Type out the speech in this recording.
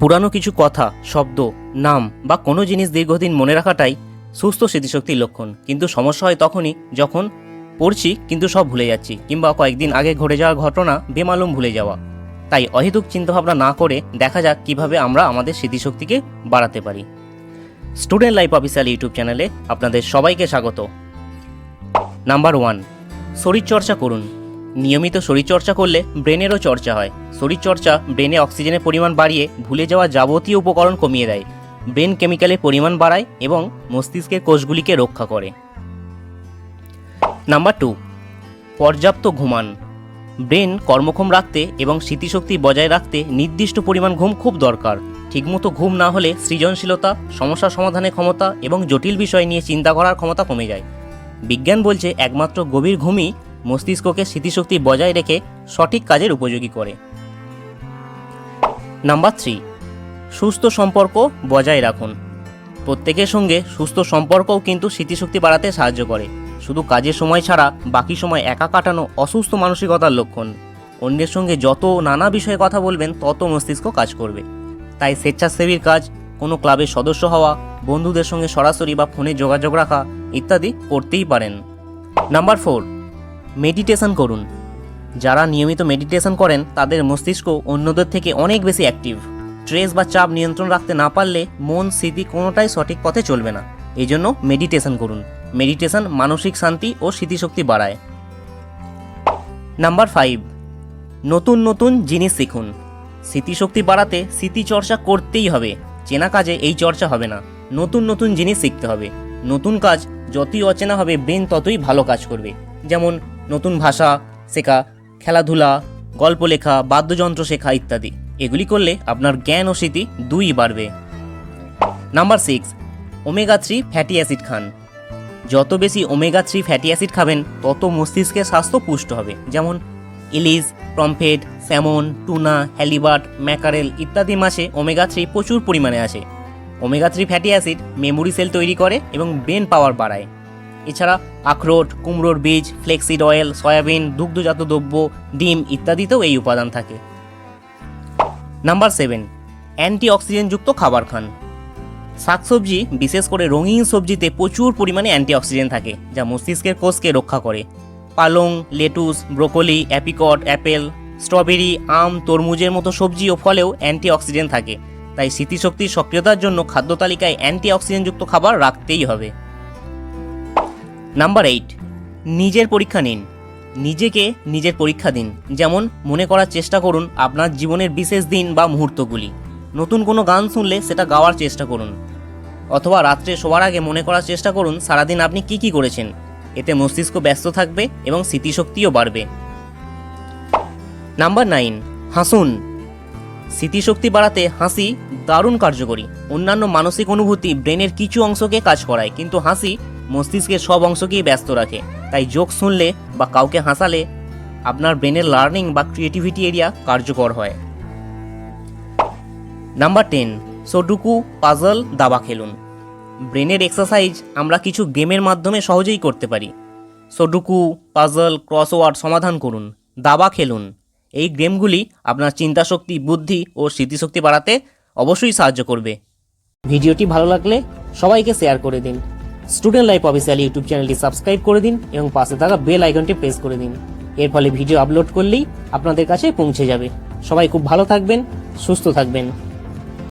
পুরানো কিছু কথা, শব্দ, নাম বা কোনো জিনিস দীর্ঘদিন মনে রাখাটাই সুস্থ স্মৃতিশক্তির লক্ষণ। কিন্তু সমস্যা হয় তখনই যখন পড়ছি কিন্তু সব ভুলে যাচ্ছি কিংবা কয়েকদিন আগে ঘটে যাওয়ার ঘটনা বেমালুম ভুলে যাওয়া। তাই অহেতুক চিন্তাভাবনা না করে দেখা যাক কীভাবে আমরা আমাদের স্মৃতিশক্তিকে বাড়াতে পারি। স্টুডেন্ট লাইফ অফিসিয়াল ইউটিউব চ্যানেলে আপনাদের সবাইকে স্বাগত। নাম্বার ওয়ান, শরীরচর্চা করুন। নিয়মিত শরীরচর্চা করলে ব্রেনেরও চর্চা হয়। শরীরচর্চা ব্রেনে অক্সিজেনের পরিমাণ বাড়িয়ে ভুলে যাওয়া যাবতীয় উপকরণ কমিয়ে দেয়। ব্রেন কেমিক্যালের পরিমাণ বাড়ায় এবং মস্তিষ্কের কোষগুলিকে রক্ষা করে। নাম্বার টু, পর্যাপ্ত ঘুমান। ব্রেন কর্মক্ষম রাখতে এবং স্মৃতিশক্তি বজায় রাখতে নির্দিষ্ট পরিমাণ ঘুম খুব দরকার। ঠিকমতো ঘুম না হলে সৃজনশীলতা, সমস্যা সমাধানের ক্ষমতা এবং জটিল বিষয় নিয়ে চিন্তা করার ক্ষমতা কমে যায়। বিজ্ঞান বলছে একমাত্র গভীর ঘুমই মস্তিষ্ককে স্মৃতিশক্তি বজায় রেখে সঠিক কাজের উপযোগী করে। নাম্বার থ্রি, সুস্থ সম্পর্ক বজায় রাখুন। প্রত্যেকের সঙ্গে সুস্থ সম্পর্কও কিন্তু স্মৃতিশক্তি বাড়াতে সাহায্য করে। শুধু কাজের সময় ছাড়া বাকি সময় একা কাটানো অসুস্থ মানসিকতার লক্ষণ। অন্যের সঙ্গে যত নানা বিষয়ে কথা বলবেন, তত মস্তিষ্ক কাজ করবে। তাই স্বেচ্ছাসেবীর কাজ, কোনো ক্লাবের সদস্য হওয়া, বন্ধুদের সঙ্গে সরাসরি বা ফোনে যোগাযোগ রাখা ইত্যাদি করতেই পারেন। নাম্বার ফোর মেডিটেশন করুন। যারা নিয়মিত মেডিটেশন করেন, তাদের মস্তিষ্ক অন্যদের থেকে অনেক বেশি অ্যাক্টিভ। স্ট্রেস বা চাপ নিয়ন্ত্রণ রাখতে না পারলে মন, স্মৃতি কোনোটাই সঠিক পথে চলবে না। এই জন্য মেডিটেশন করুন। মেডিটেশন মানসিক শান্তি ও স্মৃতিশক্তি বাড়ায়। নাম্বার ফাইভ, নতুন নতুন জিনিস শিখুন। স্মৃতিশক্তি বাড়াতে স্মৃতিচর্চা করতেই হবে। চেনা কাজে এই চর্চা হবে না। নতুন নতুন জিনিস শিখতে হবে। নতুন কাজ, যতই অচেনা হবে, ব্রেন ততই ভালো কাজ করবে। যেমন নতুন ভাষা শেখা, খেলাধুলা গল্প লেখা বাদ্যযন্ত্র শেখা ইত্যাদি। এগুলি করলে আপনার জ্ঞান ও স্মৃতি দুই বাড়বে। Number six omega three fatty acid খান। যত বেশি ওমেগা থ্রি ফ্যাটি অ্যাসিড খাবেন, তত মস্তিষ্কের স্বাস্থ্য পুষ্ট হবে। যেমন ইলিশ pomfret salmon, tuna halibut mackerel ইত্যাদি মাছে ওমেগা থ্রি প্রচুর পরিমাণে আছে omega three fatty acid memory cell তৈরি করে এবং ব্রেন পাওয়ার বাড়ায়। এছাড়া আখরোট, কুমড়োর বীজ, ফ্লেক্সিড অয়েল, সয়াবিন, দুগ্ধজাত দ্রব্য, ডিম ইত্যাদিতেও এই উপাদান থাকে। নাম্বার সেভেন অ্যান্টি অক্সিজেনযুক্ত খাবার খান। শাকসবজি, বিশেষ করে রঙিন সবজিতে প্রচুর পরিমাণে অ্যান্টিঅক্সিডেন্ট থাকে, যা মস্তিষ্কের কোষকে রক্ষা করে। পালং, lettuce, broccoli, apricot, apple, strawberry, আম, তরমুজের মতো সবজি ও ফলেও অ্যান্টিঅক্সিডেন্ট থাকে, তাই স্মৃতিশক্তির সক্রিয়তার জন্য খাদ্য তালিকায় অ্যান্টিঅক্সিডেন্টযুক্ত খাবার রাখতেই হবে। নাম্বার এইট নিজের পরীক্ষা নিন। নিজেকে নিজের পরীক্ষা দিন। যেমন, মনে করার চেষ্টা করুন আপনার জীবনের বিশেষ দিন বা মুহূর্তগুলি। নতুন কোনো গান শুনলে সেটা গাওয়ার চেষ্টা করুন। অথবা রাত্রে শোয়ার আগে মনে করার চেষ্টা করুন, সারাদিন আপনি কি কি করেছেন। এতে মস্তিষ্ক ব্যস্ত থাকবে এবং স্মৃতিশক্তিও বাড়বে। নাম্বার নাইন হাসুন। স্মৃতিশক্তি বাড়াতে হাসি দারুণ কার্যকরী। অন্যান্য মানসিক অনুভূতি ব্রেনের কিছু অংশকে কাজ করায়, কিন্তু হাসি মস্তিষ্কের সব অংশকেই ব্যস্ত রাখে। তাই যোগ শুনলে বা কাউকে হাসালে আপনার ব্রেনের লার্নিং বা ক্রিয়েটিভিটি এরিয়া কার্যকর হয়। নাম্বার টেন, সোডুকু পাজল দাবা খেলুন। ব্রেনের এক্সারসাইজ আমরা কিছু গেমের মাধ্যমে সহজেই করতে পারি। সোডুকু, পাজল, ক্রসওয়ার্ড সমাধান করুন, দাবা খেলুন। এই গেমগুলি আপনার চিন্তাশক্তি, বুদ্ধি ও স্মৃতিশক্তি বাড়াতে অবশ্যই সাহায্য করবে। ভিডিওটি ভালো লাগলে সবাইকে শেয়ার করে দিন। স্টুডেন্ট লাইফ অফিসিয়াল ইউটিউব চ্যানেলটি সাবস্ক্রাইব করে দিন এবং পাশে থাকা বেল আইকনটি প্রেস করে দিন। এর ফলে ভিডিও আপলোড করলেই আপনাদের কাছে পৌঁছে যাবে। সবাই খুব ভালো থাকবেন, সুস্থ থাকবেন।